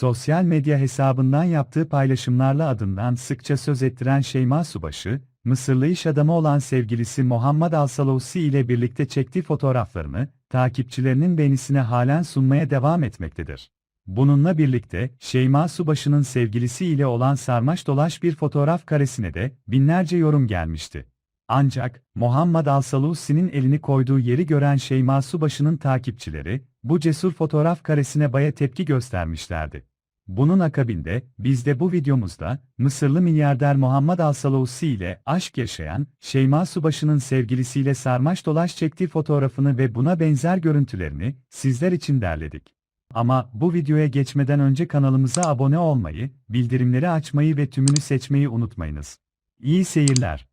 sosyal medya hesabından yaptığı paylaşımlarla adından sıkça söz ettiren Şeyma Subaşı, Mısırlı iş adamı olan sevgilisi Muhammed Al-Salousi ile birlikte çektiği fotoğraflarını, takipçilerinin beğenisine halen sunmaya devam etmektedir. Bununla birlikte, Şeyma Subaşı'nın sevgilisi ile olan sarmaş dolaş bir fotoğraf karesine de binlerce yorum gelmişti. Ancak, Muhammed Al-Salousi'nin elini koyduğu yeri gören Şeyma Subaşı'nın takipçileri, bu cesur fotoğraf karesine baya tepki göstermişlerdi. Bunun akabinde, biz de bu videomuzda, Mısırlı milyarder Muhammed Al-Salousi ile aşk yaşayan, Şeyma Subaşı'nın sevgilisiyle sarmaş dolaş çektiği fotoğrafını ve buna benzer görüntülerini, sizler için derledik. Ama bu videoya geçmeden önce kanalımıza abone olmayı, bildirimleri açmayı ve tümünü seçmeyi unutmayınız. İyi seyirler.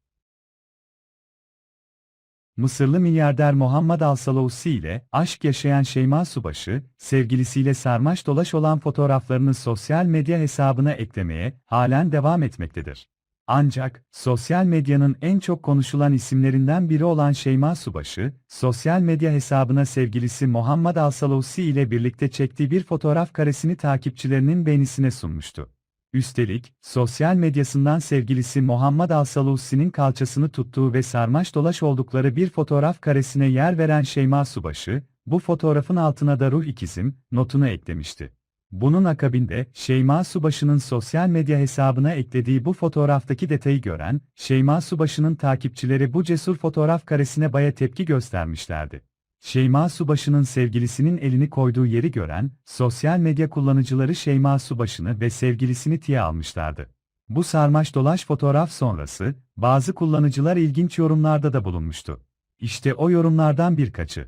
Mısırlı milyarder Muhammed Al-Salousi ile aşk yaşayan Şeyma Subaşı, sevgilisiyle sarmaş dolaş olan fotoğraflarını sosyal medya hesabına eklemeye halen devam etmektedir. Ancak, sosyal medyanın en çok konuşulan isimlerinden biri olan Şeyma Subaşı, sosyal medya hesabına sevgilisi Muhammed Al-Salousi ile birlikte çektiği bir fotoğraf karesini takipçilerinin beğenisine sunmuştu. Üstelik, sosyal medyasından sevgilisi Muhammed Al-Salousi'nin kalçasını tuttuğu ve sarmaş dolaş oldukları bir fotoğraf karesine yer veren Şeyma Subaşı, bu fotoğrafın altına da ruh ikizim notunu eklemişti. Bunun akabinde, Şeyma Subaşı'nın sosyal medya hesabına eklediği bu fotoğraftaki detayı gören, Şeyma Subaşı'nın takipçileri bu cesur fotoğraf karesine baya tepki göstermişlerdi. Şeyma Subaşı'nın sevgilisinin elini koyduğu yeri gören, sosyal medya kullanıcıları Şeyma Subaşı'nı ve sevgilisini tiye almışlardı. Bu sarmaş dolaş fotoğraf sonrası, bazı kullanıcılar ilginç yorumlarda da bulunmuştu. İşte o yorumlardan birkaçı.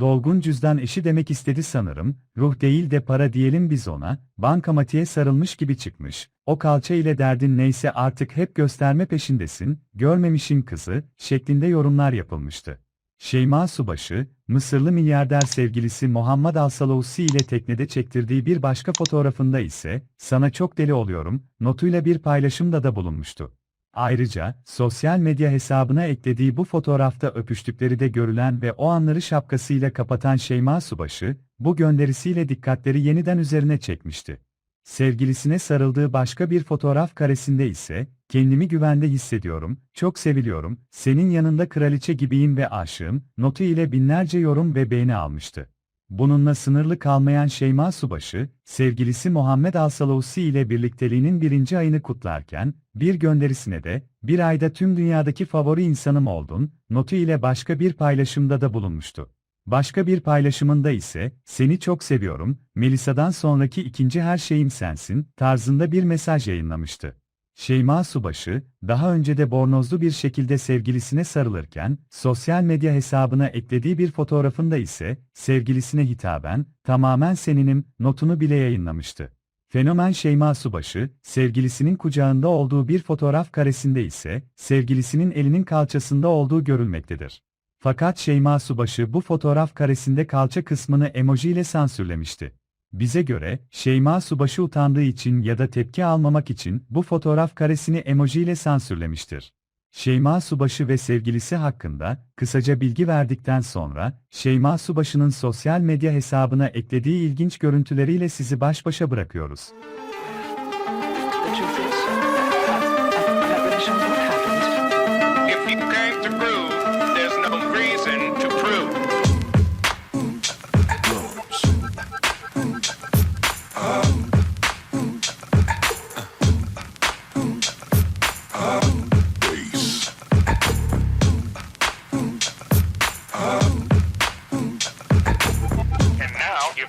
Dolgun cüzdan eşi demek istedi sanırım, ruh değil de para diyelim biz ona, bankamatiğe sarılmış gibi çıkmış, o kalça ile derdin neyse artık hep gösterme peşindesin, görmemişin kızı, şeklinde yorumlar yapılmıştı. Şeyma Subaşı, Mısırlı milyarder sevgilisi Muhammed Al-Salousi ile teknede çektirdiği bir başka fotoğrafında ise, sana çok deli oluyorum, notuyla bir paylaşımda da bulunmuştu. Ayrıca, sosyal medya hesabına eklediği bu fotoğrafta öpüştükleri de görülen ve o anları şapkasıyla kapatan Şeyma Subaşı, bu gönderisiyle dikkatleri yeniden üzerine çekmişti. Sevgilisine sarıldığı başka bir fotoğraf karesinde ise, kendimi güvende hissediyorum, çok seviliyorum, senin yanında kraliçe gibiyim ve aşığım, notu ile binlerce yorum ve beğeni almıştı. Bununla sınırlı kalmayan Şeyma Subaşı, sevgilisi Muhammed Al-Salousi ile birlikteliğinin birinci ayını kutlarken, bir gönderisine de, bir ayda tüm dünyadaki favori insanım oldun, notu ile başka bir paylaşımda da bulunmuştu. Başka bir paylaşımında ise, seni çok seviyorum, Melisa'dan sonraki ikinci her şeyim sensin, tarzında bir mesaj yayınlamıştı. Şeyma Subaşı, daha önce de bornozlu bir şekilde sevgilisine sarılırken, sosyal medya hesabına eklediği bir fotoğrafında ise, sevgilisine hitaben, tamamen seninim, notunu bile yayınlamıştı. Fenomen Şeyma Subaşı, sevgilisinin kucağında olduğu bir fotoğraf karesinde ise, sevgilisinin elinin kalçasında olduğu görülmektedir. Fakat Şeyma Subaşı bu fotoğraf karesinde kalça kısmını emoji ile sansürlemişti. Bize göre, Şeyma Subaşı utandığı için ya da tepki almamak için bu fotoğraf karesini emoji ile sansürlemiştir. Şeyma Subaşı ve sevgilisi hakkında kısaca bilgi verdikten sonra, Şeyma Subaşı'nın sosyal medya hesabına eklediği ilginç görüntüleriyle sizi baş başa bırakıyoruz.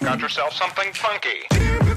Got yourself something funky.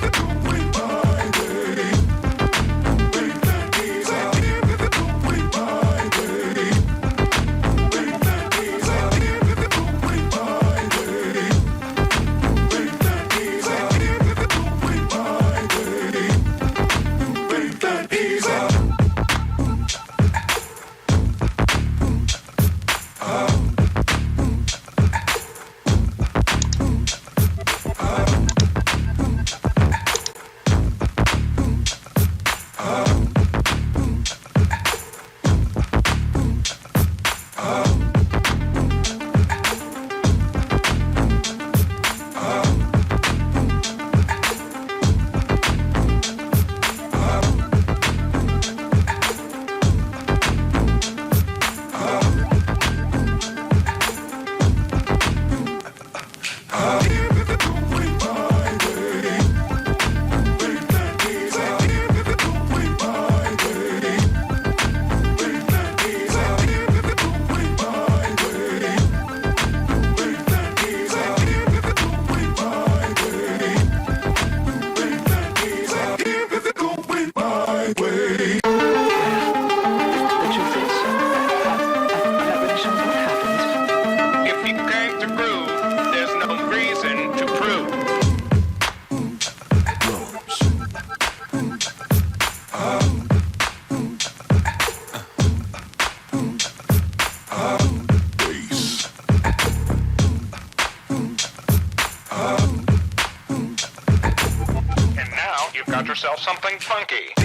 Yourself something funky.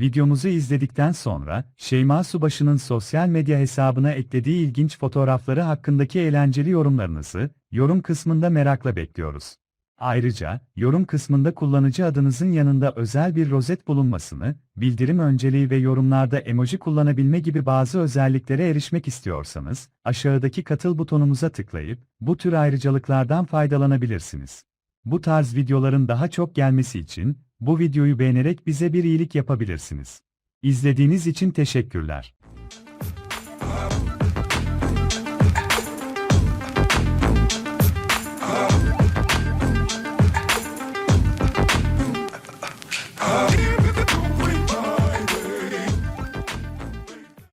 Videomuzu izledikten sonra, Şeyma Subaşı'nın sosyal medya hesabına eklediği ilginç fotoğrafları hakkındaki eğlenceli yorumlarınızı, yorum kısmında merakla bekliyoruz. Ayrıca, yorum kısmında kullanıcı adınızın yanında özel bir rozet bulunmasını, bildirim önceliği ve yorumlarda emoji kullanabilme gibi bazı özelliklere erişmek istiyorsanız, aşağıdaki katıl butonumuza tıklayıp, bu tür ayrıcalıklardan faydalanabilirsiniz. Bu tarz videoların daha çok gelmesi için, bu videoyu beğenerek bize bir iyilik yapabilirsiniz. İzlediğiniz için teşekkürler.